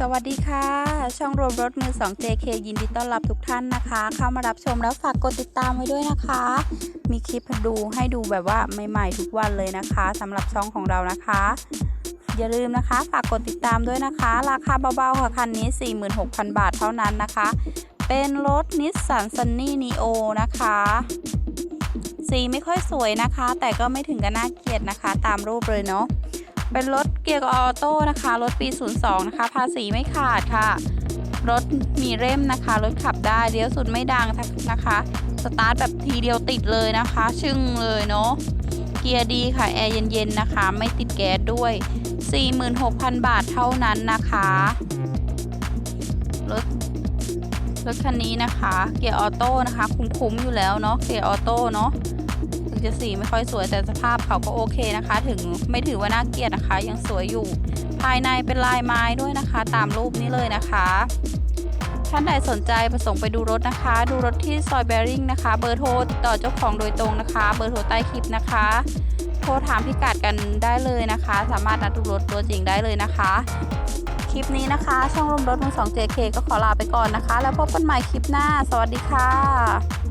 สวัสดีค่ะ ช่องรวมรถมือ 2 JK ยินดีต้อนรับทุกท่านนะคะ เข้ามารับชมแล้วฝากกดติดตามไว้ด้วยนะคะ มีคลิปดูให้ดูแบบว่าใหม่ๆทุกวันเลยนะคะสำหรับช่องของเรานะคะ อย่าลืมนะคะฝากกดติดตามด้วยนะคะ ราคาเบาๆค่ะคันนี้ 46,000 บาทเท่านั้นนะคะ เป็นรถนิสสันซันนี่นีโอนะคะ สีไม่ค่อยสวยนะคะ แต่ก็ไม่ถึงกับน่าเกลียดนะคะ ตามรูปเลยเนาะเป็นรถ เกียร์ออโต้นะคะ รถปี 02 นะคะ ภาษีไม่ขาดค่ะ รถมีเร่มนะคะ รถขับได้เลี้ยวสุดไม่ดังนะคะ สตาร์ทแบบทีเดียวติดเลยนะคะ ชึ่งเลยเนาะ เกียร์ดีค่ะ แอร์เย็นๆนะคะ ไม่ติดแก๊สด้วย 46,000 บาทเท่านั้นนะคะ รถรถคันนี้นะคะ เกียร์ออโต้นะคะ คุ้มๆอยู่แล้วเนาะ เกียร์ออโต้เนาะ จะสีไม่ค่อยสวยแต่สภาพเขาก็โอเคนะคะ ถึงไม่ถือว่าน่าเกลียดนะคะ ยังสวยอยู่ ภายในเป็นลายไม้ด้วยนะคะ ตามรูปนี้เลยนะคะท่านใดสนใจประสงค์ไปดูรถนะคะ ดูรถที่ซอยแบริ่งนะคะ เบอร์โทรติดต่อเจ้าของโดยตรงนะคะ เบอร์โทรใต้คลิปนะคะ โทรถามพิกัดกันได้เลยนะคะ สามารถนัดดูรถตัวจริงได้เลยนะคะ คลิปนี้นะคะ ช่องรมรถมือ2 JK ก็ขอลาไปก่อนนะคะ แล้วพบกันใหม่คลิปหน้า สวัสดีค่ะ